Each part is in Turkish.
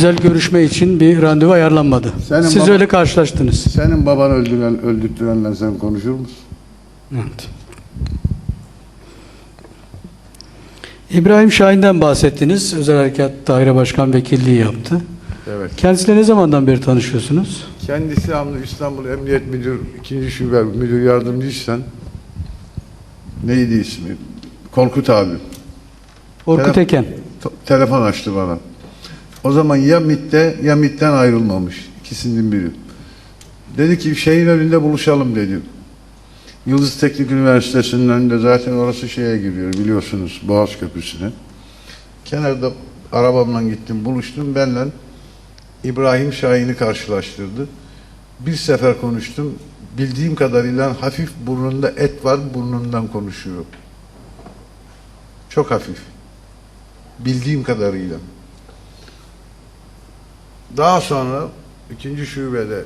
Özel görüşme için bir randevu ayarlanmadı. Senin Siz baba- öyle karşılaştınız. Senin babanı öldüren, öldürtürenle sen konuşur musun? Evet. İbrahim Şahin'den bahsettiniz. Özel Harekat Daire Başkan Vekilliği yaptı. Evet. Kendisiyle ne zamandan beri tanışıyorsunuz? Kendisi Hamdi İstanbul Emniyet Müdür, 2. Şube Müdür Yardımcıysan neydi ismi? Korkut abi. Orkut Telef- Eken. Telefon açtı bana. O zaman ya MİT'te ya MİT'ten ayrılmamış. İkisinden biri. Dedi ki şeyin önünde buluşalım dedi. Yıldız Teknik Üniversitesi'nin önünde zaten orası şeye giriyor biliyorsunuz Boğaz Köprüsü'ne. Kenarda arabamla gittim buluştum. Benle İbrahim Şahin'i karşılaştırdı. Bir sefer konuştum. Bildiğim kadarıyla hafif burnunda et var burnundan konuşuyor. Çok hafif. Bildiğim kadarıyla. Daha sonra ikinci şubede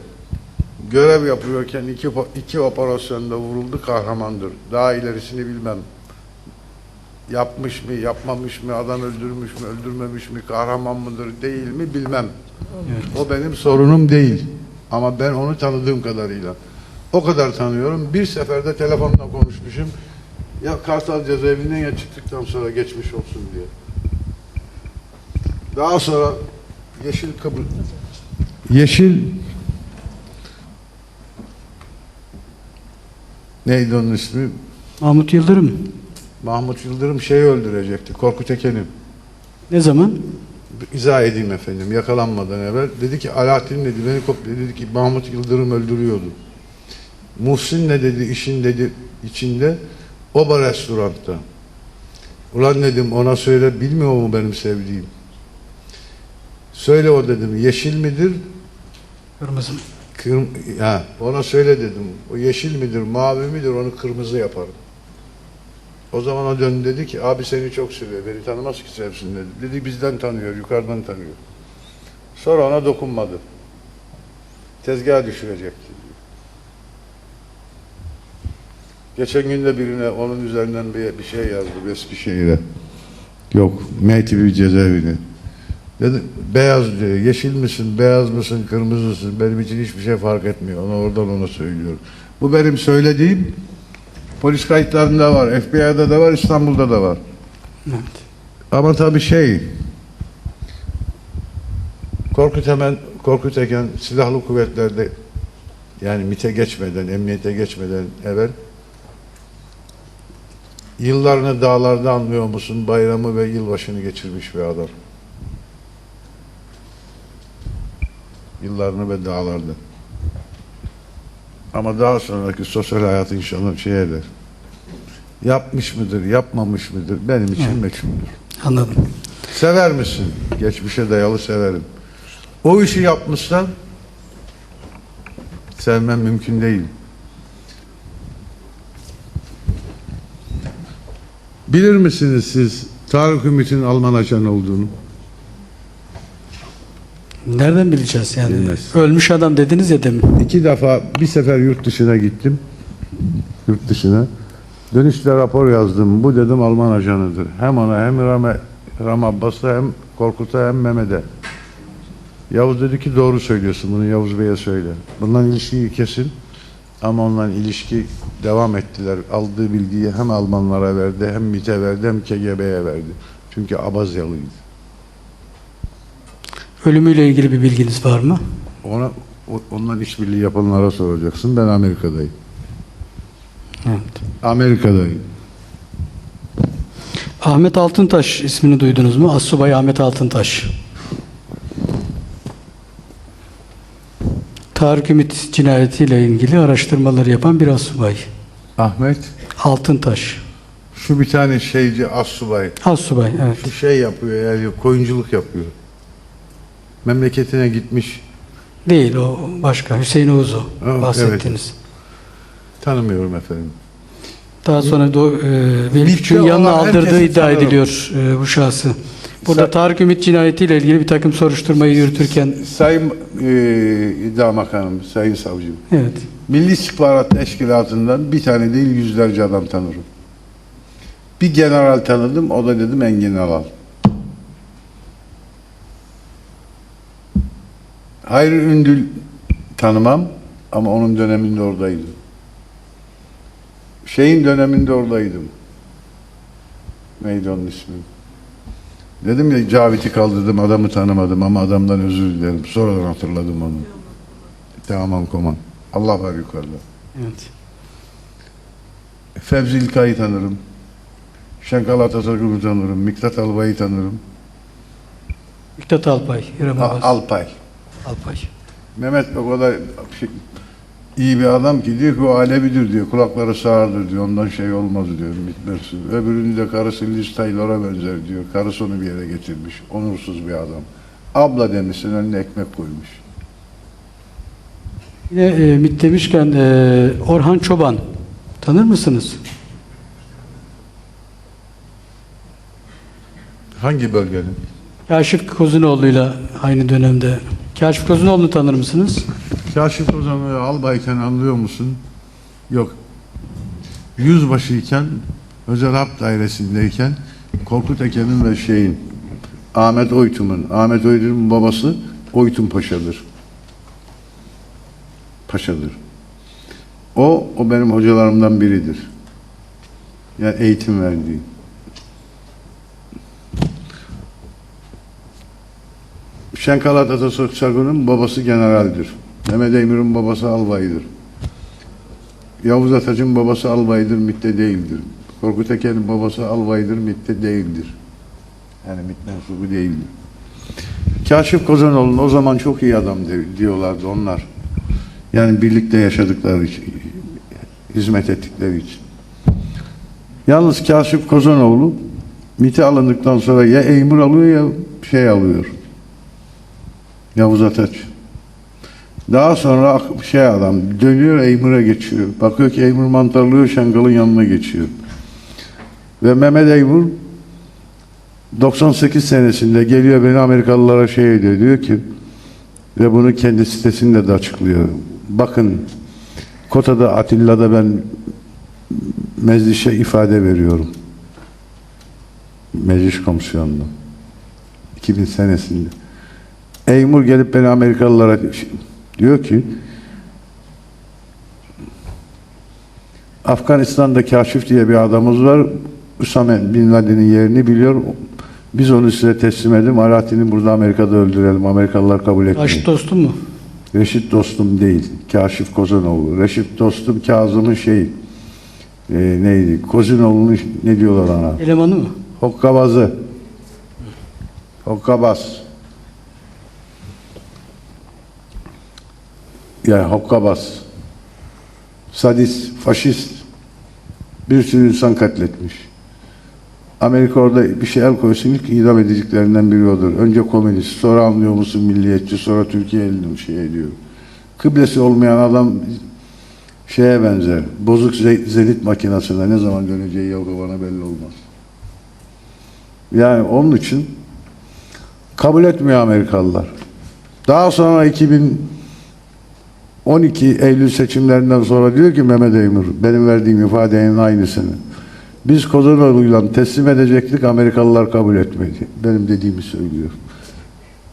görev yapıyorken iki, iki operasyonda vuruldu kahramandır. Daha ilerisini bilmem. Yapmış mı, yapmamış mı, adam öldürmüş mü, öldürmemiş mi, kahraman mıdır, değil mi bilmem. O benim sorunum değil. Ama ben onu tanıdığım kadarıyla. O kadar tanıyorum. Bir seferde telefonla konuşmuşum. Ya Kartal cezaevinden ya çıktıktan sonra geçmiş olsun diye. Daha sonra Yeşil Kıbrıs Yeşil neydi onun ismi? Mahmut Yıldırım. Mahmut Yıldırım şeyi öldürecekti. Korkut Eken'i. Ne zaman? İzah edeyim efendim yakalanmadan evvel. Dedi ki Alaaddin dedi beni kopya dedi ki Mahmut Yıldırım öldürüyordu. Muhsin ne dedi işin dedi içinde oba restoranda. Ulan dedim ona söyle bilmiyor mu benim sevdiğim? Söyle o dedim yeşil midir? Kırmızı. Kırm ha, ona söyle dedim. O yeşil midir, mavi midir onu kırmızı yaparım. O zaman o döndü dedi ki abi seni çok seviyor. Beni tanımaz ki sevsin dedi. Dedi bizden tanıyor, yukarıdan tanıyor. Sonra ona dokunmadı. Tezgaha düşürecekti. Geçen gün de birine onun üzerinden bir, bir şey yazdım Eskişehir'e. Yok, Meytibi cezaevine. Dedi, beyaz diyor. Yeşil misin, beyaz mısın, kırmızı mısın? Benim için hiçbir şey fark etmiyor. Ona oradan ona söylüyorum. Bu benim söylediğim polis kayıtlarında var. FBI'da da var, İstanbul'da da var. Evet. Ama tabii şey Korkut hemen Korkut Eken silahlı kuvvetlerde yani MİT'e geçmeden, emniyete geçmeden evvel yıllarını dağlarda anlıyor musun? Bayramı ve yılbaşını geçirmiş bir adam. Yıllarını ve dağlarda. Ama daha sonraki sosyal hayat inşallah şey eder. Yapmış mıdır, yapmamış mıdır? Benim için Evet. meçhuldür. Anladım. Sever misin? Geçmişe dayalı severim. O işi yapmışsan sevmem mümkün değil. Bilir misiniz siz Tarık Ümit'in Alman ajan olduğunu? Nereden bileceğiz yani? Bilmez. Ölmüş adam dediniz ya demin. İki defa bir sefer yurt dışına gittim. Yurt dışına. Dönüşte rapor yazdım. Bu dedim Alman ajanıdır. Hem ona hem Ram, Ram Abbas'a hem Korkut'a hem Mehmet'e. Yavuz dedi ki doğru söylüyorsun. Bunu Yavuz Bey'e söyle. Bundan ilişkiyi kesin. Ama onunla ilişki devam ettiler. Aldığı bilgiyi hem Almanlara verdi, hem MİT'e verdi, hem KGB'ye verdi. Çünkü Abazyalıydı. Ölümüyle ilgili bir bilginiz var mı? Ona, o- ondan işbirliği yapanlara soracaksın. Ben Amerika'dayım. Evet. Amerika'dayım. Ahmet Altıntaş ismini duydunuz mu? Assubay Ahmet Altıntaş. Tarık Ümit cinayetiyle ilgili araştırmaları yapan bir assubay. Ahmet, Altıntaş. şu bir tane şeyci assubay. Assubay, evet. Şu şey yapıyor yani koyunculuk yapıyor. Memleketine gitmiş. Değil o başka. Hüseyin Uğuz'u Evet, bahsettiniz. Tanımıyorum efendim. Daha sonra da e, Küçük'ün yanına aldırdığı iddia tanırım. ediliyor e, bu şahsı. Burada Sa- Tarık Ümit cinayetiyle ilgili bir takım soruşturmayı yürütürken Sayın e, İddia Bakanım, Sayın Savcım. evet. Milli İstihbarat Teşkilatı'ndan bir tane değil yüzlerce adam tanırım. Bir general tanıdım, o da dedim Engin Alal. Hayri Ündül tanımam ama onun döneminde oradaydım. Şeyin döneminde oradaydım. Neydi onun ismi? Dedim ya Cavit'i kaldırdım adamı tanımadım ama adamdan özür dilerim. Sonradan hatırladım onu. Tamam Koman. Allah var yukarıda. Evet. Fevzi İlkay'ı tanırım. Şenkal Atatürk'ü tanırım. Miktat Albay'ı tanırım. Miktat Alpay, İrem A- Abbas. Alpay. Alpay. Mehmet o kadar şey- iyi bir adam ki diyor ki o Alevidir diyor. Kulakları sağırdır diyor. Ondan şey olmaz diyor. Bitmez. Öbürünün de karısı Liz Taylor'a benzer diyor. Karısı onu bir yere getirmiş. Onursuz bir adam. Abla demişsin önüne ekmek koymuş. Yine e, MİT demişken e, Orhan Çoban tanır mısınız? Hangi bölgenin? Kaşif Kozunoğlu'yla aynı dönemde. Kaşif Kozunoğlu'nu tanır mısınız? Kaşif Ozan'ı albayken anlıyor musun? Yok. Yüzbaşıyken özel harp dairesindeyken Korkut Eken'in ve şeyin Ahmet Oytum'un Ahmet Oytum'un babası Oytum Paşa'dır. Paşadır. O, o benim hocalarımdan biridir. Yani eğitim verdiği. Şenkalat Atatürk Çargı'nın babası generaldir. Mehmet Emir'in babası albaydır. Yavuz Ataç'ın babası albaydır, MİT'te değildir. Korkut Eken'in babası albaydır, MİT'te değildir. Yani MİT mensubu değildir. Kaşif Kozanoğlu'nun o zaman çok iyi adam diyorlardı onlar. Yani birlikte yaşadıkları için, hizmet ettikleri için. Yalnız Kaşif Kozanoğlu MİT'e alındıktan sonra ya Eymur alıyor ya şey alıyor. Yavuz Ataç. Daha sonra şey adam dönüyor Eymur'a geçiyor. Bakıyor ki Eymur mantarlıyor Şengal'ın yanına geçiyor. Ve Mehmet Eymur 98 senesinde geliyor beni Amerikalılara şey ediyor. Diyor ki ve bunu kendi sitesinde de açıklıyor. Bakın Kota'da Atilla'da ben meclise ifade veriyorum. Meclis komisyonunda. 2000 senesinde. Eymur gelip beni Amerikalılara diyor ki Afganistan'da Kaşif diye bir adamımız var. Usame Bin Laden'in yerini biliyor. Biz onu size teslim edelim. Alaaddin'i burada Amerika'da öldürelim. Amerikalılar kabul etmiyor. Aşık dostum mu? Reşit dostum değil. Kaşif Kozanoğlu. Reşit dostum Kazım'ın şey e, neydi? Kozinoğlu'nun ne diyorlar ona? Elemanı mı? Hokkabazı. Hokkabaz. Yani hokkabaz. Sadist, faşist. Bir sürü insan katletmiş. Amerika orada bir şey el koysun ilk idam edeceklerinden biri odur. Önce komünist, sonra anlıyor musun milliyetçi, sonra Türkiye elini şey ediyor. Kıblesi olmayan adam şeye benzer. Bozuk ze- zenit makinesine ne zaman döneceği yavru belli olmaz. Yani onun için kabul etmiyor Amerikalılar. Daha sonra 2012 Eylül seçimlerinden sonra diyor ki Mehmet Eymur, benim verdiğim ifadenin aynısını. Biz Kozanoğlu'yla teslim edecektik, Amerikalılar kabul etmedi. Benim dediğimi söylüyor.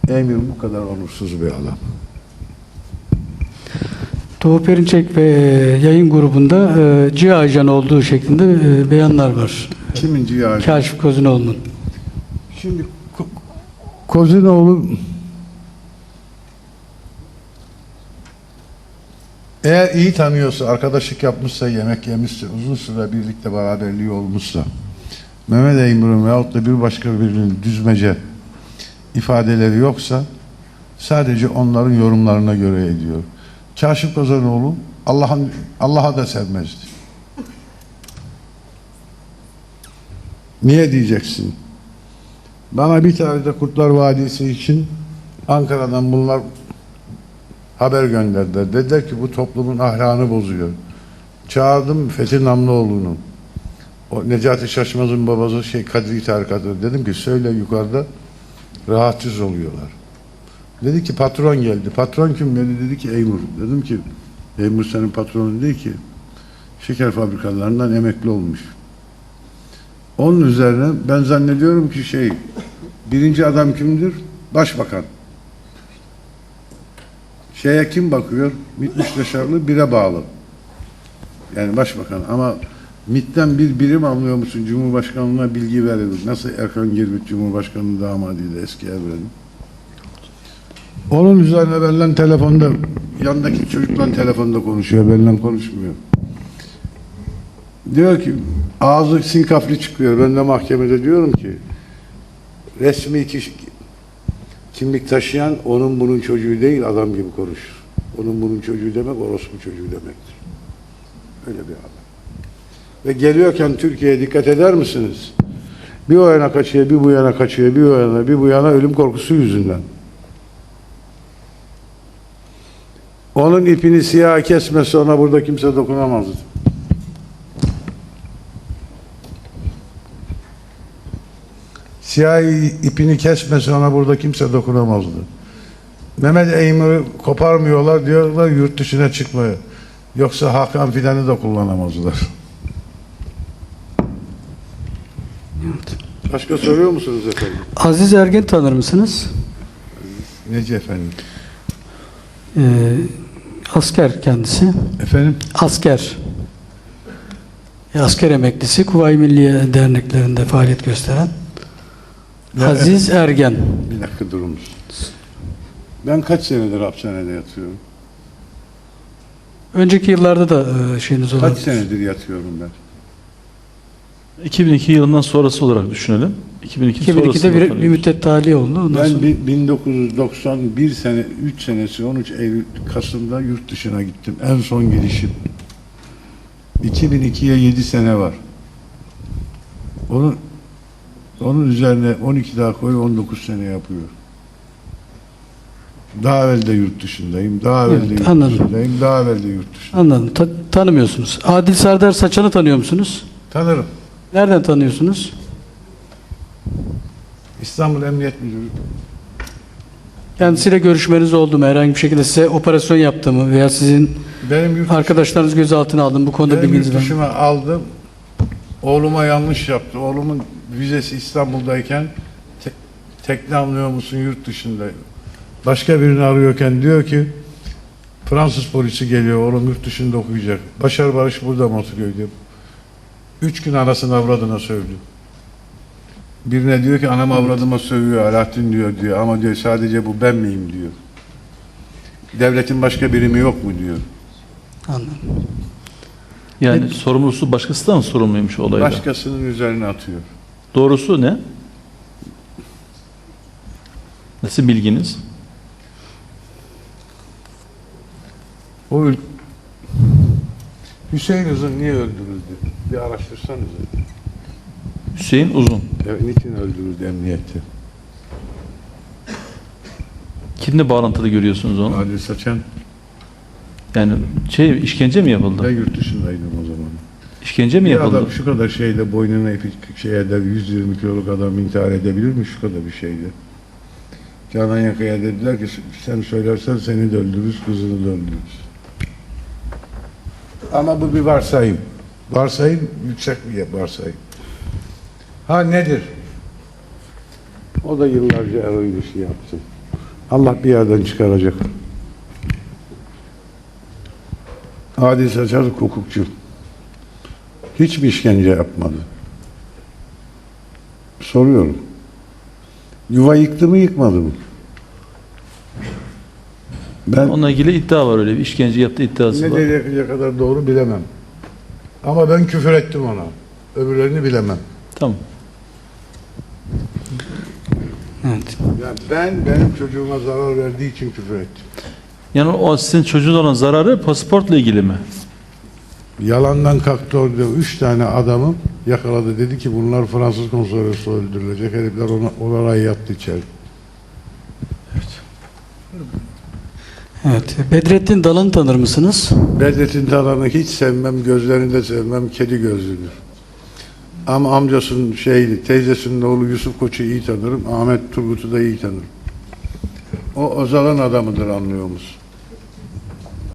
Eymur bu kadar onursuz bir adam. Doğu Perinçek ve e, yayın grubunda e, CIA ajanı olduğu şeklinde e, beyanlar var. Kiminci yani? Kaşif Kozunoğlu'nun. Şimdi Ko- Kozinoğlu eğer iyi tanıyorsa, arkadaşlık yapmışsa, yemek yemişse, uzun süre birlikte beraberliği olmuşsa, Mehmet Eymur'un veyahut da bir başka birinin düzmece ifadeleri yoksa sadece onların yorumlarına göre ediyor. Kaşif Kozanoğlu Allah'ın Allah'a da sevmezdi. Niye diyeceksin? Bana bir tane de Kurtlar Vadisi için Ankara'dan bunlar haber gönderdiler. Dediler ki bu toplumun ahlakını bozuyor. Çağırdım Fethi Namlıoğlu'nu. O Necati Şaşmaz'ın babası şey Kadri Tarikatı. Dedim ki söyle yukarıda rahatsız oluyorlar. Dedi ki patron geldi. Patron kim dedi? Dedi ki Eymur. Dedim ki Eymur senin patronun değil ki. Şeker fabrikalarından emekli olmuş. Onun üzerine ben zannediyorum ki şey birinci adam kimdir? Başbakan. Şeye kim bakıyor? MİT müsteşarlığı bire bağlı. Yani başbakan ama MİT'ten bir birim anlıyor musun? Cumhurbaşkanlığına bilgi verilir. Nasıl Erkan Girbit Cumhurbaşkanı damadıydı eski evrenin. Onun üzerine benimle telefonda, yanındaki çocukla telefonda konuşuyor, benimle konuşmuyor. Diyor ki, ağzı sinkaflı çıkıyor. Ben de mahkemede diyorum ki, resmi kişi, kimlik taşıyan onun bunun çocuğu değil, adam gibi konuşur. Onun bunun çocuğu demek, orospu çocuğu demektir. Öyle bir adam. Ve geliyorken Türkiye'ye dikkat eder misiniz? Bir o yana kaçıyor, bir bu yana kaçıyor, bir o yana, bir bu yana ölüm korkusu yüzünden. Onun ipini siyah kesmese ona burada kimse dokunamazdı. Siyah ipini kesmese ona burada kimse dokunamazdı. Mehmet Eğim'i koparmıyorlar diyorlar yurt dışına çıkmıyor. Yoksa Hakan Fidan'ı da kullanamazlar. Başka soruyor musunuz efendim? Aziz Ergen tanır mısınız? Neci efendim? Ee, asker kendisi. Efendim? Asker. Asker emeklisi Kuvayi Milliye derneklerinde faaliyet gösteren Aziz Ergen. Bir dakika durur musun? Ben kaç senedir hapishanede yatıyorum? Önceki yıllarda da e, şeyiniz Kaç olabilir. senedir yatıyorum ben? 2002 yılından sonrası olarak düşünelim. 2002 2002'de sonrasında bir, bir tanıyoruz. müddet tahliye oldu. Ondan Ben sonra- bi- 1991 sene, 3 senesi 13 Eylül Kasım'da yurt dışına gittim. En son gidişim. 2002'ye 7 sene var. Onun onun üzerine 12 daha koy 19 sene yapıyor. Daha evvel de yurt dışındayım. Daha evvel de Evet, yurt anladım. dışındayım. Daha evvel de yurt dışındayım. Anladım. Ta- tanımıyorsunuz. Adil Sardar Saçan'ı tanıyor musunuz? Tanırım. Nereden tanıyorsunuz? İstanbul Emniyet Müdürü. Kendisiyle görüşmeniz oldu mu? Herhangi bir şekilde size operasyon yaptı mı? Veya sizin Benim yurt arkadaşlarınız gözaltına aldı mı? Bu konuda Benim bilginiz yurt var mı? dışıma aldım. Oğluma yanlış yaptı. Oğlumun vizesi İstanbul'dayken te- tekne anlıyor musun yurt dışında? Başka birini arıyorken diyor ki Fransız polisi geliyor oğlum yurt dışında okuyacak. Başar Barış burada mı oturuyor diyor. Üç gün anasını avradına sövdü. Birine diyor ki anam avradıma sövüyor Alaaddin diyor diyor ama diyor sadece bu ben miyim diyor. Devletin başka birimi yok mu diyor. Anladım. Yani sorumlusu başkası da mı sorumluymuş olayda? Başkasının üzerine atıyor. Doğrusu ne? Nasıl bilginiz? O ül- Hüseyin Uzun niye öldürüldü? Bir araştırsanız. Hüseyin Uzun. Evet, niçin öldürüldü emniyette? Kimle bağlantılı görüyorsunuz onu? Adil Saçan. Yani şey işkence mi yapıldı? yurt dışındaydım o zaman. İşkence mi Bir yapıldı? adam şu kadar şeyde boynuna ipi şeye de 120 kiloluk adam intihar edebilir mi? Şu kadar bir şeydi. Canan Yaka'ya dediler ki sen söylersen seni de öldürürüz, kızını da öldürürüz. Ama bu bir varsayım. Varsayım, yüksek bir varsayım. Ha nedir? O da yıllarca eroin işi yaptı. Allah bir yerden çıkaracak. Adil Saçar hukukçu. Hiçbir işkence yapmadı. Soruyorum. Yuva yıktı mı yıkmadı mı? Ben Onunla ilgili iddia var öyle bir işkence yaptığı iddiası ne var. derece kadar doğru bilemem. Ama ben küfür ettim ona. Öbürlerini bilemem. Tamam. Evet. Yani ben benim çocuğuma zarar verdiği için küfür ettim. Yani o sizin çocuğun olan zararı pasaportla ilgili mi? Yalandan kalktı orada üç tane adamı yakaladı. Dedi ki bunlar Fransız konsolosu öldürülecek. Herifler ona, ona yattı içeri. Evet. Bedrettin Dalan'ı tanır mısınız? Bedrettin Talan'ı hiç sevmem, gözlerini de sevmem, kedi gözlüdür. Ama amcasının şeydi, teyzesinin oğlu Yusuf Koç'u iyi tanırım, Ahmet Turgut'u da iyi tanırım. O Özalan adamıdır anlıyor musun?